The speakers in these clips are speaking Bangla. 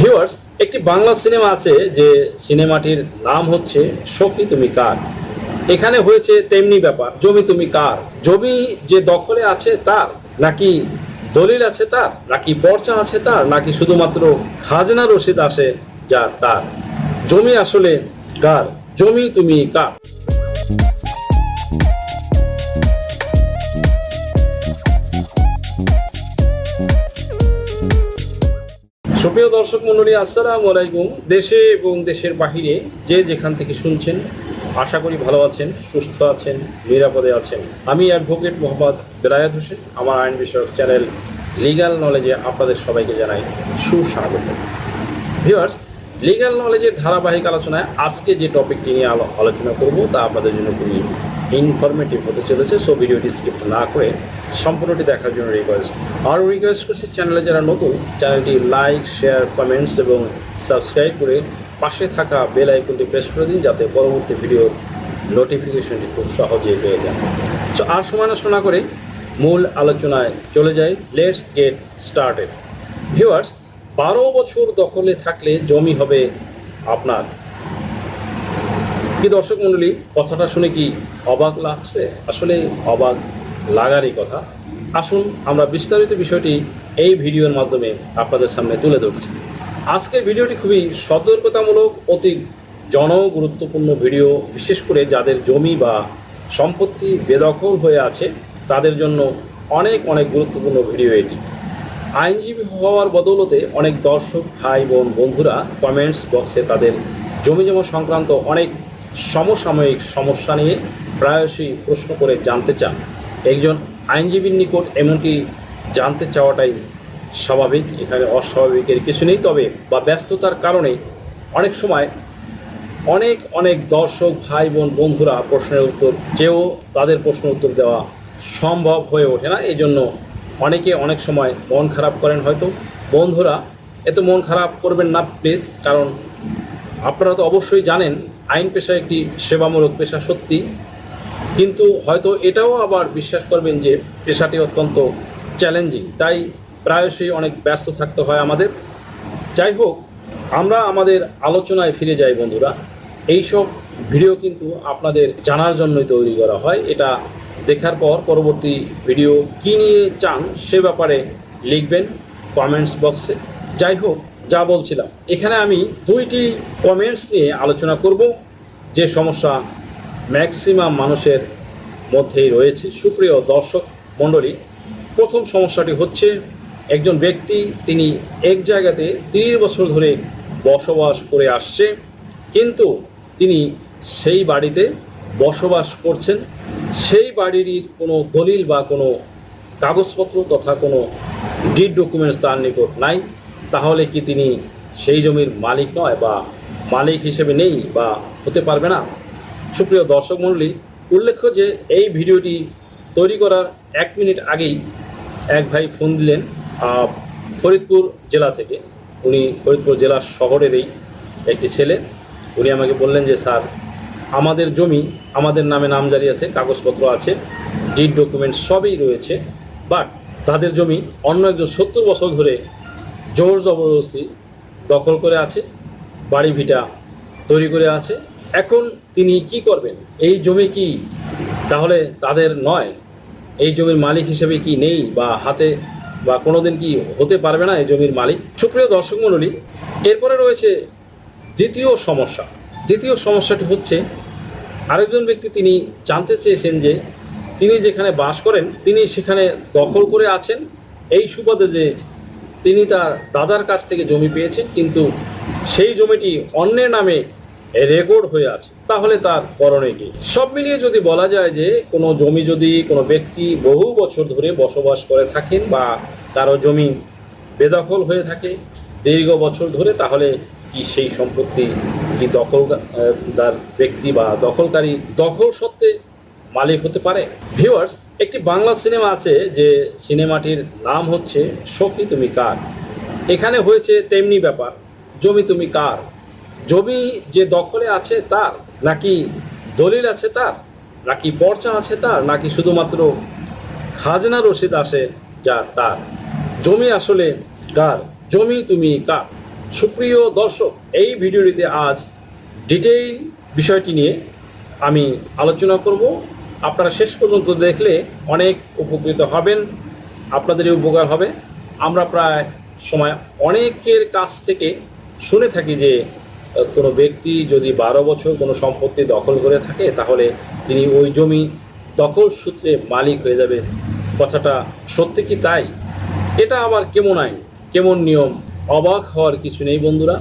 ভিউয়ার্স একটি বাংলা সিনেমা আছে যে সিনেমাটির নাম হচ্ছে সখী তুমি কার? এখানে হয়েছে তেমনি ব্যাপার, জমি তুমি কার? জমি যে দখলে আছে তার, নাকি দলিল আছে তার, নাকি পর্চা আছে তার, নাকি শুধুমাত্র খাজনা রসিদ আসে যা তার? জমি আসলে কার? জমি তুমি কার? সুপ্রিয় দর্শক মন্ডলী, আসসালামু আলাইকুম। দেশে এবং দেশের বাহিরে যে যেখান থেকে শুনছেন, আশা করি ভালো আছেন, সুস্থ আছেন, নিরাপদে আছেন। আমি অ্যাডভোকেট মোহাম্মদ বেলায়েত হোসেন। আমার আইন বিষয়ক চ্যানেল লিগ্যাল নলেজে আপনাদের সবাইকে জানাই সুস্বাগত। ভিউয়ার্স লিগ্যাল নলেজের ধারাবাহিক আলোচনায় আজকে যে টপিকটি নিয়ে আলো- আলোচনা করব, তা আপনাদের জন্য খুবই ইনফরমেটিভ হতে চলেছে সো ভিডিওটি স্কিপ না করে সম্পূর্ণটি দেখার জন্য রিকোয়েস্ট আরও রিকোয়েস্ট করছি চ্যানেলে যারা নতুন চ্যানেলটি লাইক শেয়ার কমেন্টস এবং সাবস্ক্রাইব করে পাশে থাকা বেল আইকনটি প্রেস করে দিন, যাতে পরবর্তী ভিডিওর নোটিফিকেশনটি খুব সহজেই পেয়ে যান। সো আর সময় নষ্ট না করে মূল আলোচনায় চলে যাই। লেটস গেট স্টার্টেড ভিউয়ার্স বারো বছর দখলে থাকলে জমি হবে আপনার। কি দর্শক মণ্ডলী কথাটা শুনে কি অবাক লাগছে? আসলে অবাক লাগারই কথা। আসুন, আমরা বিস্তারিত বিষয়টি এই ভিডিওর মাধ্যমে আপনাদের সামনে তুলে ধরছি। আজকের ভিডিওটি খুবই সতর্কতামূলক, অতি জনগুরুত্বপূর্ণ ভিডিও, বিশেষ করে যাদের জমি বা সম্পত্তি বেদখল হয়ে আছে, তাদের জন্য অনেক অনেক গুরুত্বপূর্ণ ভিডিও এটি। আইনজীবী হওয়ার বদৌলতে অনেক দর্শক, ভাই, বোন, বন্ধুরা কমেন্টস বক্সে তাদের জমি জমা সংক্রান্ত অনেক সমসাময়িক সমস্যা নিয়ে প্রায়শই প্রশ্ন করে জানতে চান। একজন আইনজীবীর নিকট এমনটি জানতে চাওয়াটাই স্বাভাবিক, এখানে অস্বাভাবিকের কিছু নেই, তবে বা ব্যস্ততার কারণে অনেক সময় অনেক অনেক দর্শক ভাই বোন বন্ধুরা প্রশ্নের উত্তর চেয়েও তাদের প্রশ্ন উত্তর দেওয়া সম্ভব হয়ে ওঠে না। এই জন্য অনেকে অনেক সময় মন খারাপ করেন হয়তো। বন্ধুরা, এত মন খারাপ করবেন না, প্লিজ, কারণ আপনারা তো অবশ্যই জানেন আইন পেশা একটি সেবামূলক পেশা সত্যি, কিন্তু হয়তো এটাও আবার বিশ্বাস করবেন যে পেশাটি অত্যন্ত চ্যালেঞ্জিং তাই প্রায়শই অনেক ব্যস্ত থাকতে হয় আমাদের। যাই হোক, আমরা আমাদের আলোচনায় ফিরে যাই বন্ধুরা। এইসব ভিডিও কিন্তু আপনাদের জানার জন্যই তৈরি করা হয়। এটা দেখার পর পরবর্তী ভিডিও কী নিয়ে চান সে ব্যাপারে লিখবেন কমেন্টস বক্সে। যাই হোক যা বলছিলাম। এখানে আমি দুইটি কমেন্টস নিয়ে আলোচনা করব, যে সমস্যা ম্যাক্সিমাম মানুষের মধ্যেই রয়েছে। সুপ্রিয় দর্শক মণ্ডলী, প্রথম সমস্যাটি হচ্ছে, একজন ব্যক্তি তিনি এক জায়গাতে তিরিশ বছর ধরে বসবাস করে আসছে, কিন্তু তিনি সেই বাড়িতে বসবাস করছেন। সেই বাড়ির কোনো দলিল বা কোনো কাগজপত্র তথা কোনো ডিড ডকুমেন্টস তার নিকট নাই। তাহলে কি তিনি সেই জমির মালিক নয় বা মালিক হিসেবে নেই বা হতে পারবে না? সুপ্রিয় দর্শক মণ্ডলী, উল্লেখ্য যে এই ভিডিওটি তৈরি করার এক মিনিট আগেই এক ভাই ফোন দিলেন ফরিদপুর জেলা থেকে। উনি ফরিদপুর জেলা শহরেরই একটি ছেলে। উনি আমাকে বললেন যে, স্যার, আমাদের জমি আমাদের নামে নামজারি আছে, কাগজপত্র আছে ডিড ডকুমেন্ট সবই রয়েছে বাট তাদের জমি অন্য একজন সত্তর বছর ধরে জোর জবরদস্তি দখল করে আছে, বাড়ি ভিটা তৈরি করে আছে। এখন তিনি কি করবেন? এই জমি কি তাহলে তাদের নয়? এই জমির মালিক হিসেবে কি নেই বা হাতে বা কোনোদিন কি হতে পারবে না এই জমির মালিক? সুপ্রিয় দর্শক মণ্ডলী, এরপরে রয়েছে দ্বিতীয় সমস্যা। দ্বিতীয় সমস্যাটি হচ্ছে, আরেকজন ব্যক্তি তিনি জানতে চেয়েছেন যে তিনি যেখানে বাস করেন, তিনি সেখানে দখল করে আছেন। এই সুবাদে যে তিনি তার দাদার কাছ থেকে জমি পেয়েছেন, কিন্তু সেই জমিটি অন্যের নামে রেকর্ড হয়ে আছে। তাহলে তার করণে কি? সব মিলিয়ে যদি বলা যায় যে কোনো জমি যদি কোনো ব্যক্তি বহু বছর ধরে বসবাস করে থাকেন বা কারও জমি বেদখল হয়ে থাকে দীর্ঘ বছর ধরে, তাহলে কি সেই সম্পত্তি কি দখলদার ব্যক্তি বা দখলকারী দখল সত্ত্বে মালিক হতে পারে? ভিউয়ার্স একটি বাংলা সিনেমা আছে যে সিনেমাটির নাম হচ্ছে সখী তুমি কার? এখানে হয়েছে তেমনি ব্যাপার, জমি তুমি কার? জমি যে দখলে আছে তার, নাকি দলিল আছে তার, নাকি পর্চা আছে তার, নাকি শুধুমাত্র খাজনা রসিদ আসে যা তার? জমি আসলে কার? জমি তুমি কার? সুপ্রিয় দর্শক, এই ভিডিওটিতে আজ ডিটেইল বিষয়টি নিয়ে আমি আলোচনা করব। আপনারা শেষ পর্যন্ত দেখলে অনেক উপকৃত হবেন, আপনাদেরই উপকার হবে। আমরা প্রায় সময় অনেকের কাছ থেকে শুনে থাকি যে কোনো ব্যক্তি যদি বারো বছর কোনো সম্পত্তি দখল করে থাকে, তাহলে তিনি ওই জমি দখল সূত্রে মালিক হয়ে যাবে। কথাটা সত্যি কি তাই? এটা আবার কেমন আইন? কেমন নিয়ম? অবাক হওয়ার কিছু নেই বন্ধুরা।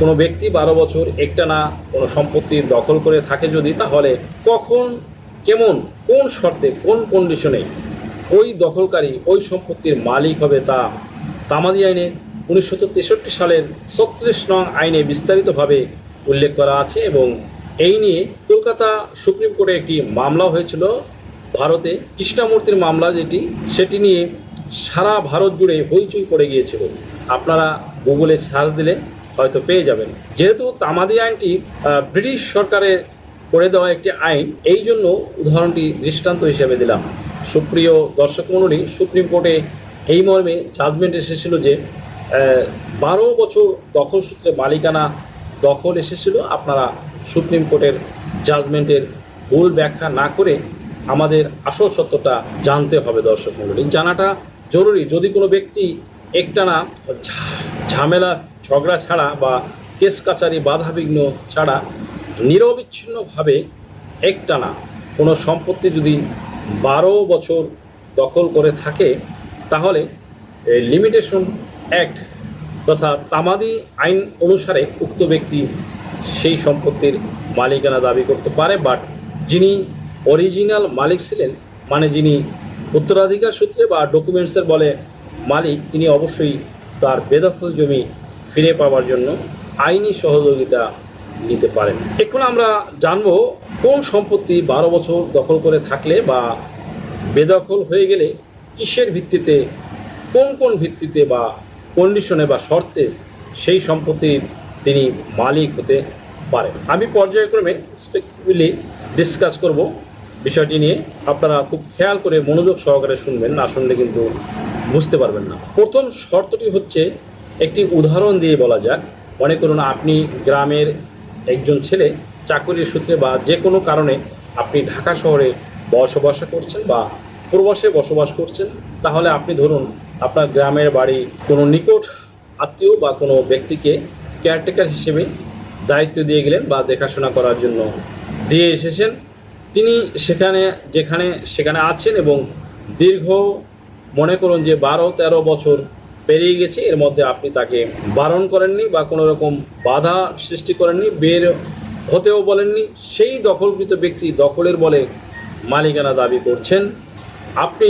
কোনো ব্যক্তি বারো বছর একটা না কোনো সম্পত্তি দখল করে থাকে যদি, তাহলে কখন কেমন, কোন শর্তে, কোন কন্ডিশনে ওই দখলকারী, ওই সম্পত্তির মালিক হবে তা তামাদি আইনে উনিশশো তেষট্টি সালের ছত্রিশ নং আইনে বিস্তারিতভাবে উল্লেখ করা আছে এবং এই নিয়ে কলকাতা সুপ্রিম কোর্টে একটি মামলা হয়েছিল ভারতে, কৃষ্ণামূর্তির মামলা যেটি, সেটি নিয়ে সারা ভারত জুড়ে হইচই পড়ে গিয়েছিল। আপনারা গুগলে সার্চ দিলে হয়তো পেয়ে যাবেন। যেহেতু তামাদি আইনটি ব্রিটিশ সরকারের করে দেওয়া একটি আইন, এই জন্য উদাহরণটি দৃষ্টান্ত হিসেবে দিলাম। সুপ্রিয় দর্শক মণ্ডলী, সুপ্রিম কোর্টে এই মর্মে জাজমেন্ট এসেছিল যে বারো বছর দখল সূত্রে মালিকানা দখল এসেছিল। আপনারা সুপ্রিম কোর্টের জাজমেন্টের ভুল ব্যাখ্যা না করে আমাদের আসল সত্যটা জানতে হবে দর্শক মণ্ডলী। জানাটা জরুরি। যদি কোনো ব্যক্তি একটানা ঝামেলা, ঝগড়া ছাড়া বা কেস কাচারি বাধাবিঘ্ন ছাড়া নিরবিচ্ছিন্নভাবে একটানা কোনো সম্পত্তি যদি বারো বছর দখল করে থাকে, তাহলে লিমিটেশন অ্যাক্ট তথা তামাদি আইন অনুসারে উক্ত ব্যক্তি সেই সম্পত্তির মালিকানা দাবি করতে পারে। বাট যিনি অরিজিনাল মালিক ছিলেন মানে যিনি উত্তরাধিকার সূত্রে বা ডকুমেন্টসের বলে মালিক, তিনি অবশ্যই তার বেদখল জমি ফিরে পাওয়ার জন্য আইনি সহযোগিতা নিতে পারেন। এখন আমরা জানব কোন সম্পত্তি বারো বছর দখল করে থাকলে বা বেদখল হয়ে গেলে কিসের ভিত্তিতে, কোন কোন ভিত্তিতে বা কন্ডিশনে বা শর্তে সেই সম্পত্তির তিনি মালিক হতে পারেন। আমি পর্যায়ক্রমে স্পেসিফিকলি ডিসকাস করব বিষয়টি নিয়ে। আপনারা খুব খেয়াল করে মনোযোগ সহকারে শুনবেন, না শুনলে কিন্তু বুঝতে পারবেন না। প্রথম শর্তটি হচ্ছে একটি উদাহরণ দিয়ে বলা যাক। মনে করুন আপনি গ্রামের একজন ছেলে চাকরির সূত্রে বা যে কোনো কারণে আপনি ঢাকা শহরে বসবাস করছেন বা প্রবাসে বসবাস করছেন, তাহলে আপনি ধরুন আপনার গ্রামের বাড়ি কোনো নিকট আত্মীয় বা কোনো ব্যক্তিকে কেয়ারটেকার হিসেবে দায়িত্ব দিয়ে গেলেন বা দেখাশোনা করার জন্য দিয়ে এসেছেন। তিনি সেখানে, যেখানে, সেখানে আছেন এবং দীর্ঘ মনে করুন যে বারো তেরো বছর পেরিয়ে গেছে। এর মধ্যে আপনি তাকে বারণ করেননি বা কোনো রকম বাধা সৃষ্টি করেননি, বের হতেও বলেননি। সেই দখলকৃত ব্যক্তি দখলের বলে মালিকানা দাবি করছেন। আপনি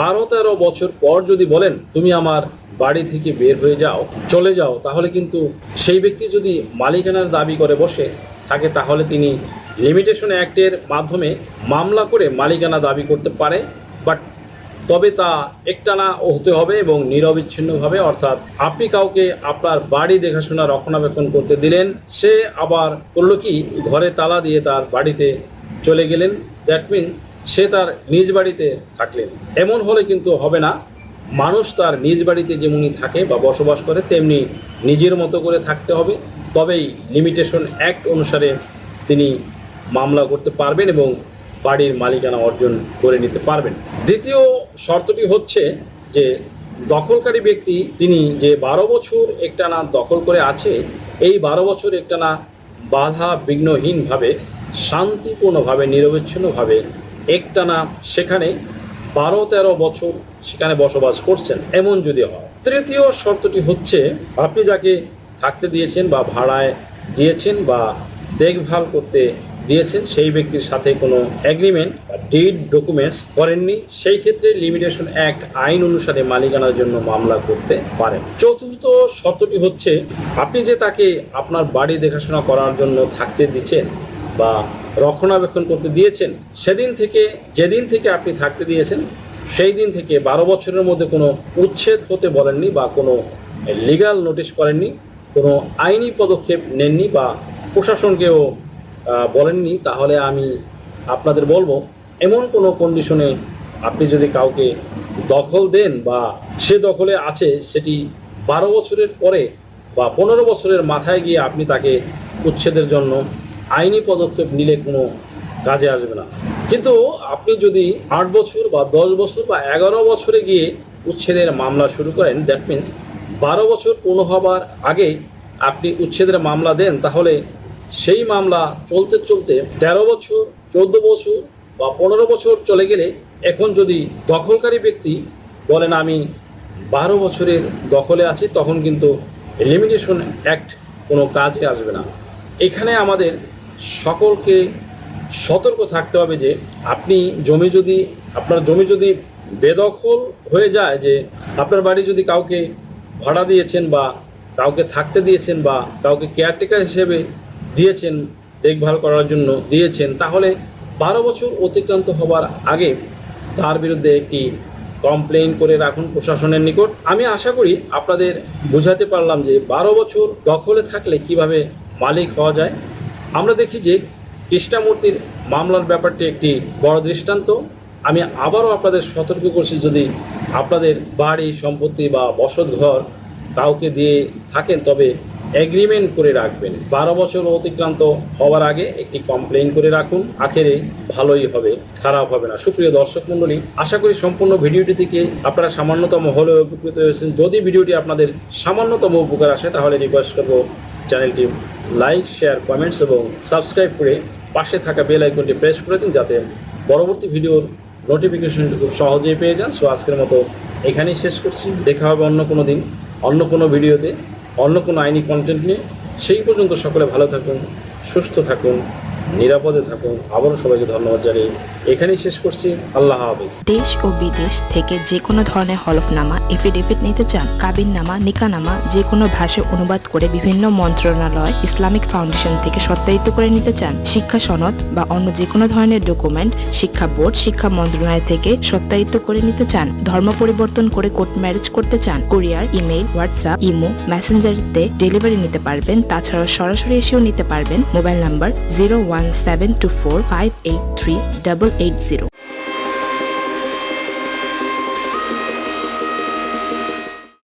বারো তেরো বছর পর যদি বলেন, তুমি আমার বাড়ি থেকে বের হয়ে যাও, চলে যাও, তাহলে কিন্তু সেই ব্যক্তি যদি মালিকানার দাবি করে বসে থাকে, তাহলে তিনি লিমিটেশন অ্যাক্টের মাধ্যমে মামলা করে মালিকানা দাবি করতে পারে। বাট তবে তা একটানা হতে হবে এবং নিরবিচ্ছিন্নভাবে, অর্থাৎ আপনি কাউকে আপনার বাড়ি দেখাশোনা, রক্ষণাবেক্ষণ করতে দিলেন, সে আবার করল কি? ঘরে তালা দিয়ে তার বাড়িতে চলে গেলেন দ্যাট মিন সে তার নিজ বাড়িতে থাকলেন। এমন হলে কিন্তু হবে না, মানুষ তার নিজ বাড়িতে যেমনি থাকে বা বসবাস করে, তেমনি নিজের মতো করে থাকতে হবে। তবেই লিমিটেশন অ্যাক্ট অনুসারে তিনি মামলা করতে পারবেন এবং বাড়ির মালিকানা অর্জন করে নিতে পারবেন। দ্বিতীয় শর্তটি হচ্ছে যে দখলকারী ব্যক্তি, তিনি যে বারো বছর একটানা দখল করে আছে, এই বারো বছর একটানা বাধা বিঘ্নহীনভাবে শান্তিপূর্ণভাবে, নিরবিচ্ছিন্নভাবে একটানা সেখানে বারো তেরো বছর সেখানে বসবাস করছেন, এমন যদি হয়। তৃতীয় শর্তটি হচ্ছে, আপনি যাকে থাকতে দিয়েছেন বা ভাড়ায় দিয়েছেন বা দেখভাল করতে দিয়েছেন, সেই ব্যক্তির সাথে কোনো অ্যাগ্রিমেন্ট বা ডিড ডকুমেন্টস করেননি। সেই ক্ষেত্রে লিমিটেশন অ্যাক্ট আইন অনুসারে মালিকানার জন্য মামলা করতে পারেন। চতুর্থ শর্তটি হচ্ছে, আপনি যে তাকে আপনার বাড়ি দেখাশোনা করার জন্য থাকতে দিচ্ছেন বা রক্ষণাবেক্ষণ করতে দিয়েছেন, সেদিন থেকে, যেদিন থেকে আপনি থাকতে দিয়েছেন, সেই দিন থেকে বারো বছরের মধ্যে কোনো উচ্ছেদ হতে বলেননি বা কোনো লিগাল নোটিশ করেননি, কোনো আইনি পদক্ষেপ নেননি বা প্রশাসনকেও বলেননি, তাহলে আমি আপনাদের বলব, এমন কোনো কন্ডিশনে আপনি যদি কাউকে দখল দেন বা সে দখলে আছে, সেটি বারো বছরের পরে বা পনেরো বছরের মাথায় গিয়ে আপনি তাকে উচ্ছেদের জন্য আইনি পদক্ষেপ নিলে কোনো কাজে আসবে না। কিন্তু আপনি যদি আট বছর বা দশ বছর বা এগারো বছরে গিয়ে উচ্ছেদের মামলা শুরু করেন দ্যাট মিন্স বারো বছর পূর্ণ হবার আগে আপনি উচ্ছেদের মামলা দেন, তাহলে সেই মামলা চলতে চলতে তেরো বছর, চোদ্দ বছর বা পনেরো বছর চলে গেলে এখন যদি দখলকারী ব্যক্তি বলেন আমি বারো বছরের দখলে আছি, তখন কিন্তু লিমিটেশন অ্যাক্ট কোনো কাজে আসবে না। এখানে আমাদের সকলকে সতর্ক থাকতে হবে যে আপনি জমি যদি, আপনার জমি যদি বেদখল হয়ে যায় যে আপনার বাড়ি যদি কাউকে ভাড়া দিয়েছেন বা কাউকে থাকতে দিয়েছেন বা কাউকে কেয়ারটেকার হিসেবে দিয়েছেন, দেখভাল করার জন্য দিয়েছেন, তাহলে বারো বছর অতিক্রান্ত হবার আগে তার বিরুদ্ধে একটি কমপ্লেন করে রাখুন প্রশাসনের নিকট। আমি আশা করি আপনাদের বোঝাতে পারলাম যে বারো বছর দখলে থাকলে কীভাবে মালিক হওয়া যায়। আমরা দেখি যে কৃষ্ণামূর্তির মামলার ব্যাপারটি একটি বড় দৃষ্টান্ত। আমি আবারও আপনাদের সতর্ক করছি, যদি আপনাদের বাড়ি, সম্পত্তি বা বসত ঘর কাউকে দিয়ে থাকেন, তবে এগ্রিমেন্ট করে রাখবেন। বারো বছর অতিক্রান্ত হওয়ার আগে একটি কমপ্লেন করে রাখুন। আখেরে ভালোই হবে, খারাপ হবে না। সুপ্রিয় দর্শক মণ্ডলী, আশা করি সম্পূর্ণ ভিডিওটি থেকে আপনারা সামান্যতম হলেও উপকৃত হয়েছেন। যদি ভিডিওটি আপনাদের সামান্যতম উপকার আসে, তাহলে রিকোয়েস্ট করব চ্যানেলটি লাইক শেয়ার কমেন্টস এবং সাবস্ক্রাইব করে পাশে থাকা বেল আইকনটি প্রেস করে দিন যাতে পরবর্তী ভিডিওর নোটিফিকেশনটি খুব সহজেই পেয়ে যান। সো আজকের মতো এখানেই শেষ করছি। দেখা হবে অন্য কোনো দিন, অন্য কোনো ভিডিওতে। অন্য কোনো আইনি কন্টেন্ট নিয়ে সেই পর্যন্ত সকলে ভালো থাকুন সুস্থ থাকুন। নিরাপদে থাকুন। আবারও সবাইকে ধন্যবাদ জানিয়ে এখানেই শেষ করছি। আল্লাহ হাফিজ। দেশ ও বিদেশ থেকে যে কোনো ধরনের হলফনামা, এফিডেভিট নিতে চান কাবিন কাবিননামা, নিকানামা, যে কোনো ভাষায় অনুবাদ করে বিভিন্ন মন্ত্রণালয়, ইসলামিক ফাউন্ডেশন থেকে সত্যায়িত করে নিতে চান, শিক্ষা সনদ বা অন্য যে কোনো ধরনের ডকুমেন্ট, শিক্ষা বোর্ড, শিক্ষা মন্ত্রণালয় থেকে সত্যায়িত করে নিতে চান, ধর্ম পরিবর্তন করে কোর্ট ম্যারেজ করতে চান, কুরিয়ার, ইমেইল, হোয়াটসঅ্যাপ, ইমো, মেসেঞ্জারিতে ডেলিভারি নিতে পারবেন তাছাড়া সরাসরি এসেও নিতে পারবেন, mobile number zero one seven two four five eight three double eight zero